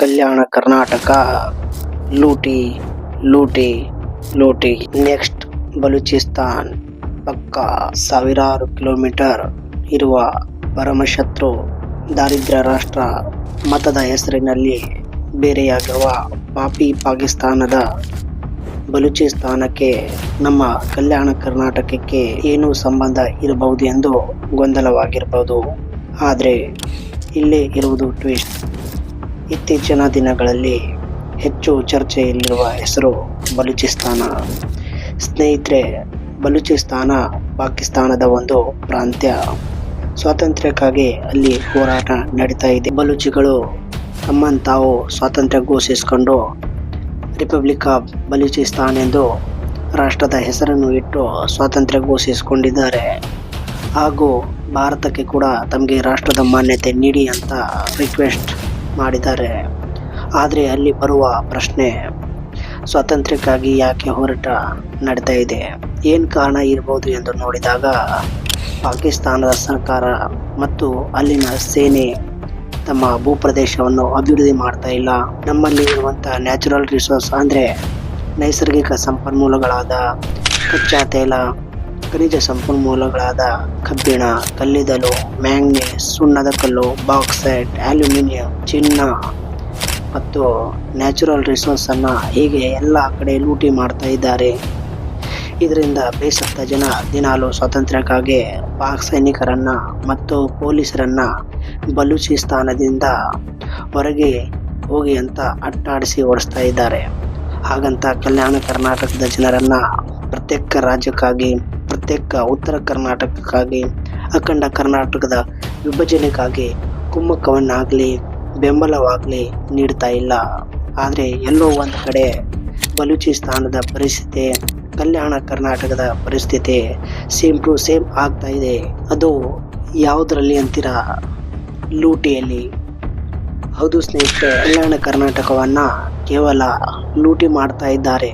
ಕಲ್ಯಾಣ ಕರ್ನಾಟಕ, ಲೂಟಿ ಲೂಟಿ ಲೂಟಿ. ನೆಕ್ಸ್ಟ್ ಬಲೂಚಿಸ್ತಾನ್. ಪಕ್ಕ ಸಾವಿರಾರು ಕಿಲೋಮೀಟರ್ ಇರುವ ಪರಮಶತ್ರು, ದಾರಿದ್ರ್ಯ ರಾಷ್ಟ್ರ ಮತದ ಹೆಸರಿನಲ್ಲಿ ಬೇರೆಯಾಗಿರುವ ಪಾಪಿ ಪಾಕಿಸ್ತಾನದ ಬಲೂಚಿಸ್ತಾನಕ್ಕೆ ನಮ್ಮ ಕಲ್ಯಾಣ ಕರ್ನಾಟಕಕ್ಕೆ ಏನು ಸಂಬಂಧ ಇರಬಹುದು ಎಂದು ಗೊಂದಲವಾಗಿರಬಹುದು ಆದರೆ ಇಲ್ಲೇ ಇರುವುದು ಟ್ವಿಸ್ಟ್ ಇತ್ತೀಚಿನ ದಿನಗಳಲ್ಲಿ ಹೆಚ್ಚು ಚರ್ಚೆಯಲ್ಲಿರುವ ಹೆಸರು ಬಲೂಚಿಸ್ತಾನ. ಸ್ನೇಹಿತರೆ, ಬಲೂಚಿಸ್ತಾನ ಪಾಕಿಸ್ತಾನದ ಒಂದು ಪ್ರಾಂತ್ಯ. ಸ್ವಾತಂತ್ರ್ಯಕ್ಕಾಗಿ ಅಲ್ಲಿ ಹೋರಾಟ ನಡೀತಾ ಇದೆ. ಬಲೂಚಿಗಳು ತಮ್ಮನ್ನು ತಾವು ಸ್ವಾತಂತ್ರ್ಯ ಘೋಷಿಸಿಕೊಂಡು ರಿಪಬ್ಲಿಕ್ ಆಫ್ ಬಲೂಚಿಸ್ತಾನ್ ಎಂದು ರಾಷ್ಟ್ರದ ಹೆಸರನ್ನು ಇಟ್ಟು ಸ್ವಾತಂತ್ರ್ಯ ಘೋಷಿಸಿಕೊಂಡಿದ್ದಾರೆ. ಹಾಗೂ ಭಾರತಕ್ಕೆ ಕೂಡ ತಮಗೆ ರಾಷ್ಟ್ರದ ಮಾನ್ಯತೆ ನೀಡಿ ಅಂತ ರಿಕ್ವೆಸ್ಟ್ ಮಾಡಿದ್ದಾರೆ. ಆದರೆ ಅಲ್ಲಿ ಬರುವ ಪ್ರಶ್ನೆ ಸ್ವಾತಂತ್ರ್ಯಕ್ಕಾಗಿ ಯಾಕೆ ಹೋರಾಟ ನಡೀತಾ ಇದೆ? ಏನು ಕಾರಣ ಇರ್ಬೋದು ಎಂದು ನೋಡಿದಾಗ, ಪಾಕಿಸ್ತಾನದ ಸರ್ಕಾರ ಮತ್ತು ಅಲ್ಲಿನ ಸೇನೆ ತಮ್ಮ ಭೂಪ್ರದೇಶವನ್ನು ಅಭಿವೃದ್ಧಿ ಮಾಡ್ತಾ ಇಲ್ಲ. ನಮ್ಮಲ್ಲಿ ಇರುವಂಥ ನ್ಯಾಚುರಲ್ ರಿಸೋರ್ಸ್ ಅಂದರೆ ನೈಸರ್ಗಿಕ ಸಂಪನ್ಮೂಲಗಳಾದ ಕಚ್ಚಾ ತೈಲ ಖನಿಜ ಸಂಪನ್ಮೂಲಗಳಾದ ಕಬ್ಬಿಣ, ಕಲ್ಲಿದ್ದಲು, ಮ್ಯಾಂಗ್ನೀಸ್, ಸುಣ್ಣದ ಕಲ್ಲು, ಬಾಕ್ಸೈಟ್, ಅಲ್ಯೂಮಿನಿಯಂ, ಚಿನ್ನ ಮತ್ತು ನ್ಯಾಚುರಲ್ ರಿಸೋರ್ಸನ್ನು ಹೀಗೆ ಎಲ್ಲ ಕಡೆ ಲೂಟಿ ಮಾಡ್ತಾ ಇದ್ದಾರೆ. ಇದರಿಂದ ಬೇಸತ್ತ ಜನ ದಿನಾಲು ಸ್ವಾತಂತ್ರ್ಯಕ್ಕಾಗಿ ಪಾಕ್ ಸೈನಿಕರನ್ನ ಮತ್ತು ಪೊಲೀಸರನ್ನ ಬಲೂಚಿಸ್ತಾನದಿಂದ ಹೊರಗೆ ಹೋಗಿ ಅಂತ ಅಟ್ಟಾಡಿಸಿ ಓಡಿಸ್ತಾ ಇದ್ದಾರೆ. ಹಾಗಂತ ಕಲ್ಯಾಣ ಕರ್ನಾಟಕದ ಜನರನ್ನ ಪ್ರತ್ಯೇಕ ರಾಜ್ಯಕ್ಕಾಗಿ ಪ್ರತ್ಯೇಕ ಉತ್ತರ ಕರ್ನಾಟಕಕ್ಕಾಗಿ, ಅಖಂಡ ಕರ್ನಾಟಕದ ವಿಭಜನೆಗಾಗಿ ಕುಮ್ಮಕ್ಕವನ್ನಾಗಲಿ ಬೆಂಬಲವಾಗಲಿ ನೀಡ್ತಾ ಇಲ್ಲ. ಆದರೆ ಎಲ್ಲೋ ಒಂದು ಕಡೆ ಬಲೂಚಿಸ್ತಾನದ ಪರಿಸ್ಥಿತಿ, ಕಲ್ಯಾಣ ಕರ್ನಾಟಕದ ಪರಿಸ್ಥಿತಿ ಸೇಮ್ ಟು ಸೇಮ್ ಆಗ್ತಾ ಇದೆ. ಅದು ಯಾವುದರಲ್ಲಿ ಅಂತೀರ? ಲೂಟಿಯಲ್ಲಿ. ಹೌದು ಸ್ನೇಹಿತರೆ, ಕಲ್ಯಾಣ ಕರ್ನಾಟಕವನ್ನು ಕೇವಲ ಲೂಟಿ ಮಾಡ್ತಾ ಇದ್ದಾರೆ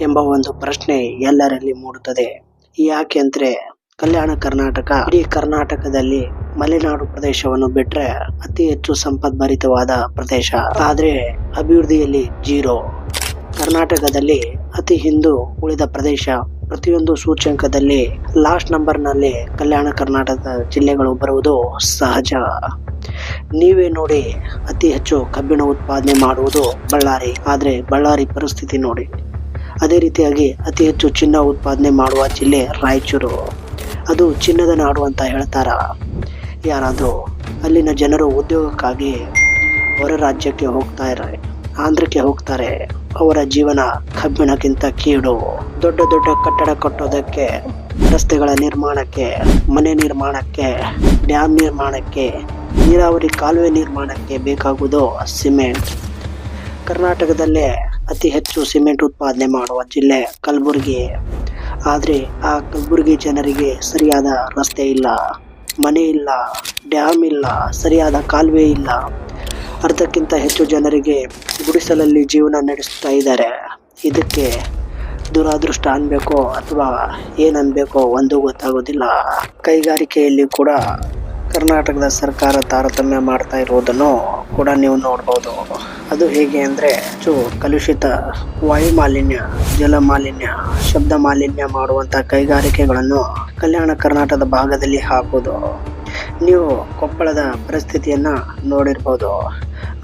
ಎಂಬ ಒಂದು ಪ್ರಶ್ನೆ ಎಲ್ಲರಲ್ಲಿ ಮೂಡುತ್ತದೆ. ಯಾಕೆ ಅಂದ್ರೆ ಕಲ್ಯಾಣ ಕರ್ನಾಟಕ, ಇಡೀ ಕರ್ನಾಟಕದಲ್ಲಿ ಮಲೆನಾಡು ಪ್ರದೇಶವನ್ನು ಬಿಟ್ರೆ ಅತಿ ಹೆಚ್ಚು ಸಂಪದ್ಭರಿತವಾದ ಪ್ರದೇಶ. ಆದ್ರೆ ಅಭಿವೃದ್ಧಿಯಲ್ಲಿ ಜೀರೋ. ಕರ್ನಾಟಕದಲ್ಲಿ ಅತಿ ಹಿಂದೂ ಉಳಿದ ಪ್ರದೇಶ. ಪ್ರತಿಯೊಂದು ಸೂಚ್ಯಂಕದಲ್ಲಿ ಲಾಸ್ಟ್ ನಂಬರ್ನಲ್ಲಿ ಕಲ್ಯಾಣ ಕರ್ನಾಟಕದ ಜಿಲ್ಲೆಗಳು ಬರುವುದು ಸಹಜ. ನೀವೇ ನೋಡಿ ಅತಿ ಹೆಚ್ಚು ಕಬ್ಬಿಣ ಉತ್ಪಾದನೆ ಮಾಡುವುದು ಬಳ್ಳಾರಿ. ಆದರೆ ಬಳ್ಳಾರಿ ಪರಿಸ್ಥಿತಿ ನೋಡಿ. ಅದೇ ರೀತಿಯಾಗಿ ಅತಿ ಹೆಚ್ಚು ಚಿನ್ನ ಉತ್ಪಾದನೆ ಮಾಡುವ ಜಿಲ್ಲೆ ರಾಯಚೂರು. ಅದು ಚಿನ್ನದ ನಾಡು ಅಂತ ಹೇಳ್ತಾರ. ಯಾರಾದರೂ ಅಲ್ಲಿನ ಜನರು ಉದ್ಯೋಗಕ್ಕಾಗಿ ಹೊರ ರಾಜ್ಯಕ್ಕೆ ಹೋಗ್ತಾ ಇದ್ದಾರೆ ಆಂಧ್ರಕ್ಕೆ ಹೋಗ್ತಾರೆ. ಅವರ ಜೀವನ ಕಬ್ಬಿಣಕ್ಕಿಂತ ಕೀಡು. ದೊಡ್ಡ ದೊಡ್ಡ ಕಟ್ಟಡ ಕಟ್ಟೋದಕ್ಕೆ, ರಸ್ತೆಗಳ ನಿರ್ಮಾಣಕ್ಕೆ, ಮನೆ ನಿರ್ಮಾಣಕ್ಕೆ ಡ್ಯಾಮ್ ನಿರ್ಮಾಣಕ್ಕೆ, ನೀರಾವರಿ ಕಾಲುವೆ ನಿರ್ಮಾಣಕ್ಕೆ ಬೇಕಾಗುವುದು ಸಿಮೆಂಟ್. ಕರ್ನಾಟಕದಲ್ಲೇ ಅತಿ ಹೆಚ್ಚು ಸಿಮೆಂಟ್ ಉತ್ಪಾದನೆ ಮಾಡುವ ಜಿಲ್ಲೆ ಕಲಬುರಗಿ. ಆದರೆ ಆ ಕಲಬುರಗಿ ಜನರಿಗೆ ಸರಿಯಾದ ರಸ್ತೆ ಇಲ್ಲ, ಮನೆ ಇಲ್ಲ ಡ್ಯಾಮ್ ಇಲ್ಲ, ಸರಿಯಾದ ಕಾಲುವೆ ಇಲ್ಲ. ಅರ್ಧಕ್ಕಿಂತ ಹೆಚ್ಚು ಜನರಿಗೆ ಗುಡಿಸಲಲ್ಲಿ ಜೀವನ ನಡೆಸ್ತಾ ಇದ್ದಾರೆ. ಇದಕ್ಕೆ ದುರಾದೃಷ್ಟ ಅನ್ಬೇಕೋ ಅಥವಾ ಏನನ್ಬೇಕೋ ಒಂದು ಗೊತ್ತಾಗೋದಿಲ್ಲ. ಕೈಗಾರಿಕೆಯಲ್ಲಿ ಕೂಡ ಕರ್ನಾಟಕದ ಸರ್ಕಾರ ತಾರತಮ್ಯ ಮಾಡ್ತಾ ಇರುವುದನ್ನು ಕೂಡ ನೀವು ನೋಡ್ಬೋದು. ಅದು ಹೇಗೆ ಅಂದರೆ ಹೆಚ್ಚು ಕಲುಷಿತ ವಾಯು ಮಾಲಿನ್ಯ ಜಲ ಮಾಲಿನ್ಯ ಶಬ್ದ ಮಾಲಿನ್ಯ ಮಾಡುವಂಥ ಕೈಗಾರಿಕೆಗಳನ್ನು ಕಲ್ಯಾಣ ಕರ್ನಾಟಕದ ಭಾಗದಲ್ಲಿ ಹಾಕೋದು ನೀವು ಕೊಪ್ಪಳದ ಪರಿಸ್ಥಿತಿಯನ್ನು ನೋಡಿರ್ಬೋದು.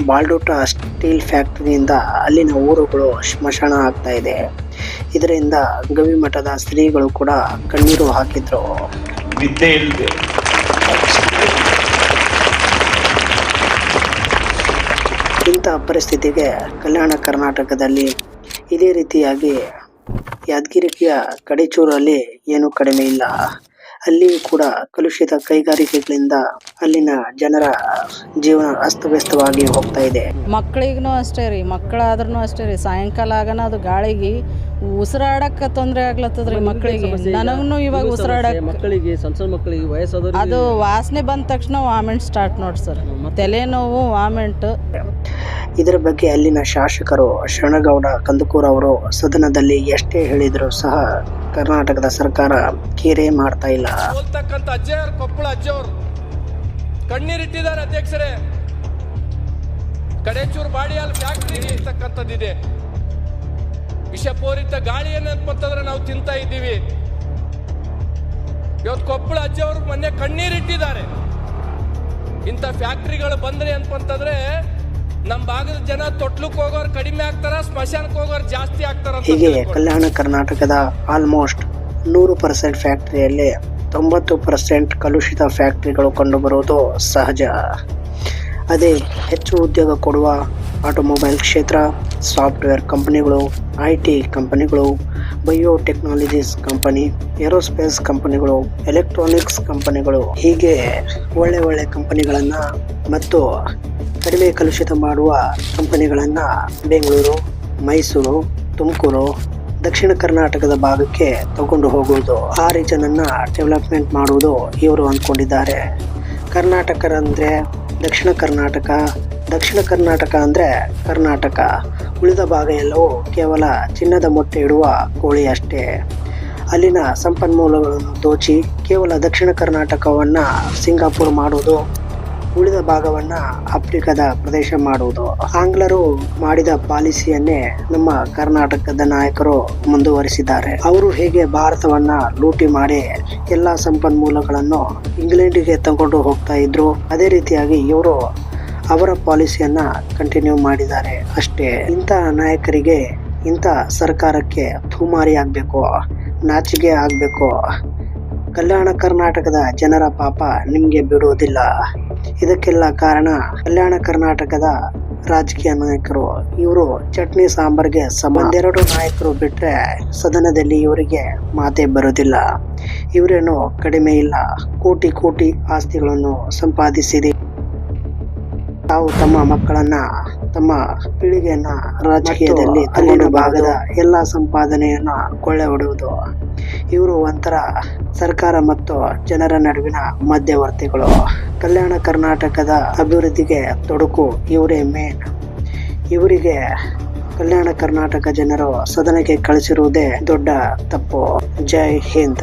ಬಾಲ್ಡೋಟ ಸ್ಟೀಲ್ ಫ್ಯಾಕ್ಟರಿಯಿಂದ ಅಲ್ಲಿನ ಊರುಗಳು ಶ್ಮಶಾನ ಆಗ್ತಾ ಇದೆ. ಇದರಿಂದ ಗವಿಮಠದ ಸ್ತ್ರೀಗಳು ಕೂಡ ಕಣ್ಣೀರು ಹಾಕಿದ್ರು. ಇಂಥ ಪರಿಸ್ಥಿತಿಗೆ ಕಲ್ಯಾಣ ಕರ್ನಾಟಕದಲ್ಲಿ ಇದೇ ರೀತಿಯಾಗಿ ಯಾದಗಿರಿಯ ಕಡೆಚೂರಲ್ಲಿ ಏನೂ ಕಡಿಮೆ ಇಲ್ಲ. ಅಲ್ಲಿಯೂ ಕೂಡ ಕಲುಷಿತ ಕೈಗಾರಿಕೆಗಳಿಂದ ಅಲ್ಲಿನ ಜನರ ಜೀವನ ಅಸ್ತವ್ಯಸ್ತವಾಗಿ ಹೋಗ್ತಾ ಇದೆ. ಮಕ್ಕಳಿಗೂ ಅಷ್ಟೇ ರೀ ಮಕ್ಕಳಾದ್ರೂ ಅಷ್ಟೇ ರೀ. ಸಾಯಂಕಾಲ ಆಗನ ಅದು ಗಾಳಿಗೆ ಉಸಿರಾಡಕ್ಕೆ ತೊಂದರೆ ಆಗ್ಲತ್ತದ್ರಿ ಮಕ್ಕಳಿಗೆ ನನಗೂ ಇವಾಗ ಉಸಿರಾಡಕ್ಕೆ ಮಕ್ಕಳಿಗೆ ಸಣ್ಣ ಸಣ್ಣ ಮಕ್ಕಳಿಗೆ ವಯಸ್ಸಾದ ಅದು ವಾಸನೆ ಬಂದ ತಕ್ಷಣ ವಾಮೆಂಟ್ ಸ್ಟಾರ್ಟ್ ನೋಡಿ ಸರ್. ತಲೆನೋವು ವಾಮಿಂಟ್. ಇದರ ಬಗ್ಗೆ ಅಲ್ಲಿನ ಶಾಸಕರು ಶರಣಗೌಡ ಕಂದಕೂರ್ ಅವರು ಸದನದಲ್ಲಿ ಎಷ್ಟೇ ಹೇಳಿದರೂ ಸಹ ಕರ್ನಾಟಕದ ಸರ್ಕಾರ ಕೇರೆ ಮಾಡ್ತಾ ಇಲ್ಲ. ಹೋಲ್ತಕ್ಕಂಥ ಅಜ್ಜಯ್ಯವ್ರು ಕೊಪ್ಪಳ ಅಜ್ಜವ್ರು ಕಣ್ಣೀರಿಟ್ಟಿದ್ದಾರೆ ಅಧ್ಯಕ್ಷರೇ. ಕಡೆಚೂರು ಬಾಡಿಯಲ್ಲಿ ಫ್ಯಾಕ್ಟ್ರಿ ಇರ್ತಕ್ಕಂಥದ್ದಿದೆ. ವಿಷಪೂರಿತ ಗಾಳಿ ಅಂತಂದ್ರೆ ನಾವು ತಿಂತಾ ಇದ್ದೀವಿ. ಇವತ್ತು ಕೊಪ್ಪಳ ಅಜ್ಜಿಯವರು ಮೊನ್ನೆ ಕಣ್ಣೀರಿಟ್ಟಿದ್ದಾರೆ. ಇಂಥ ಫ್ಯಾಕ್ಟ್ರಿಗಳು ಬಂದ್ರೆ ಅಂತಂದ್ರೆ ನಮ್ಮ ಭಾಗದ ಜನ ತೊಟ್ಲಕ್ಕೆ ಹೋಗೋರು ಕಡಿಮೆ ಆಗ್ತಾರ ಸ್ಮಶಾನಕ್ಕೆ ಹೋಗೋರು ಜಾಸ್ತಿ ಆಗ್ತಾರ ಹೀಗೆ. ಕಲ್ಯಾಣ ಕರ್ನಾಟಕದ ಆಲ್ಮೋಸ್ಟ್ ನೂರು ಪರ್ಸೆಂಟ್ ಫ್ಯಾಕ್ಟ್ರಿಯಲ್ಲಿ ತೊಂಬತ್ತು ಪರ್ಸೆಂಟ್ ಕಲುಷಿತ ಫ್ಯಾಕ್ಟರಿಗಳು ಕಂಡುಬರುವುದು ಸಹಜ ಅದೇ ಹೆಚ್ಚು ಉದ್ಯೋಗ ಕೊಡುವ ಆಟೋಮೊಬೈಲ್ ಕ್ಷೇತ್ರ ಸಾಫ್ಟ್ವೇರ್ ಕಂಪನಿಗಳು ಐ ಟಿ ಕಂಪನಿಗಳು ಬಯೋಟೆಕ್ನಾಲಜೀಸ್ ಕಂಪನಿ ಏರೋಸ್ಪೇಸ್ ಕಂಪನಿಗಳು ಎಲೆಕ್ಟ್ರಾನಿಕ್ಸ್ ಕಂಪನಿಗಳು ಹೀಗೆ ಒಳ್ಳೆ ಒಳ್ಳೆ ಕಂಪನಿಗಳನ್ನು ಮತ್ತು ಕಡಿಮೆ ಕಲುಷಿತ ಮಾಡುವ ಕಂಪನಿಗಳನ್ನು ಬೆಂಗಳೂರು, ಮೈಸೂರು, ತುಮಕೂರು, ದಕ್ಷಿಣ ಕರ್ನಾಟಕದ ಭಾಗಕ್ಕೆ ತಗೊಂಡು ಹೋಗುವುದು. ಆ ರೀಜನನ್ನು ಡೆವಲಪ್ಮೆಂಟ್ ಮಾಡುವುದು ಇವರು ಅಂದ್ಕೊಂಡಿದ್ದಾರೆ. ಕರ್ನಾಟಕರಂದರೆ ದಕ್ಷಿಣ ಕರ್ನಾಟಕ ದಕ್ಷಿಣ ಕರ್ನಾಟಕ ಅಂದರೆ ಕರ್ನಾಟಕ. ಉಳಿದ ಭಾಗ ಎಲ್ಲವೂ ಕೇವಲ ಚಿನ್ನದ ಮೊಟ್ಟೆ ಇಡುವ ಕೋಳಿ ಅಷ್ಟೇ. ಅಲ್ಲಿನ ಸಂಪನ್ಮೂಲಗಳನ್ನು ದೋಚಿ ಕೇವಲ ದಕ್ಷಿಣ ಕರ್ನಾಟಕವನ್ನು ಸಿಂಗಾಪುರ್ ಮಾಡುವುದು ಉಳಿದ ಭಾಗವನ್ನ ಆಫ್ರಿಕಾದ ಪ್ರದೇಶ ಮಾಡುವುದು. ಆಂಗ್ಲರು ಮಾಡಿದ ಪಾಲಿಸಿಯನ್ನೇ ನಮ್ಮ ಕರ್ನಾಟಕದ ನಾಯಕರು ಮುಂದುವರಿಸಿದ್ದಾರೆ. ಅವರು ಹೇಗೆ ಭಾರತವನ್ನ ಲೂಟಿ ಮಾಡಿ ಎಲ್ಲಾ ಸಂಪನ್ಮೂಲಗಳನ್ನು ಇಂಗ್ಲೆಂಡಿಗೆ ತಗೊಂಡು ಹೋಗ್ತಾ ಇದ್ರು, ಅದೇ ರೀತಿಯಾಗಿ ಇವರು ಅವರ ಪಾಲಿಸಿಯನ್ನ ಕಂಟಿನ್ಯೂ ಮಾಡಿದ್ದಾರೆ. ಅಷ್ಟೇ, ಇಂಥ ನಾಯಕರಿಗೆ ಇಂಥ ಸರ್ಕಾರಕ್ಕೆ ಧೂಮಾರಿ ಆಗಬೇಕು ನಾಚಿಗೆ ಆಗಬೇಕು ಕಲ್ಯಾಣ ಕರ್ನಾಟಕದ ಜನರ ಪಾಪ ನಿಮಗೆ ಬಿಡುವುದಿಲ್ಲ. ಇದಕ್ಕೆಲ್ಲ ಕಾರಣ ಕಲ್ಯಾಣ ಕರ್ನಾಟಕದ ರಾಜಕೀಯ ನಾಯಕರು. ಇವರು ಚಟ್ನಿ ಸಾಂಬಾರ್ಗೆ ಸಂಬಂಧೆರಡು ನಾಯಕರು ಬಿಟ್ರೆ ಸದನದಲ್ಲಿ ಇವರಿಗೆ ಮಾತೇ ಬರುವುದಿಲ್ಲ. ಇವರೇನು ಕಡಿಮೆ ಇಲ್ಲ. ಕೋಟಿ ಕೋಟಿ ಆಸ್ತಿಗಳನ್ನು ಸಂಪಾದಿಸಿದೆ. ತಾವು ತಮ್ಮ ಮಕ್ಕಳನ್ನ ತಮ್ಮ ಪೀಳಿಗೆಯನ್ನ ರಾಜಕೀಯದಲ್ಲಿ ಅಲ್ಲಿನ ಭಾಗದ ಎಲ್ಲಾ ಸಂಪಾದನೆಯನ್ನ ಕೊಳ್ಳೆ ಹೊಡೆಯುವುದು. ಇವರು ಒಂಥರ ಸರ್ಕಾರ ಮತ್ತು ಜನರ ನಡುವಿನ ಮಧ್ಯವರ್ತಿಗಳು. ಕಲ್ಯಾಣ ಕರ್ನಾಟಕದ ಅಭಿವೃದ್ಧಿಗೆ ತೊಡಕು ಇವರೇ ಮೇನ್ ಇವರಿಗೆ ಕಲ್ಯಾಣ ಕರ್ನಾಟಕ ಜನರು ಸದನಕ್ಕೆ ಕಳಿಸಿರುವುದೇ ದೊಡ್ಡ ತಪ್ಪು. ಜೈ ಹಿಂದ್.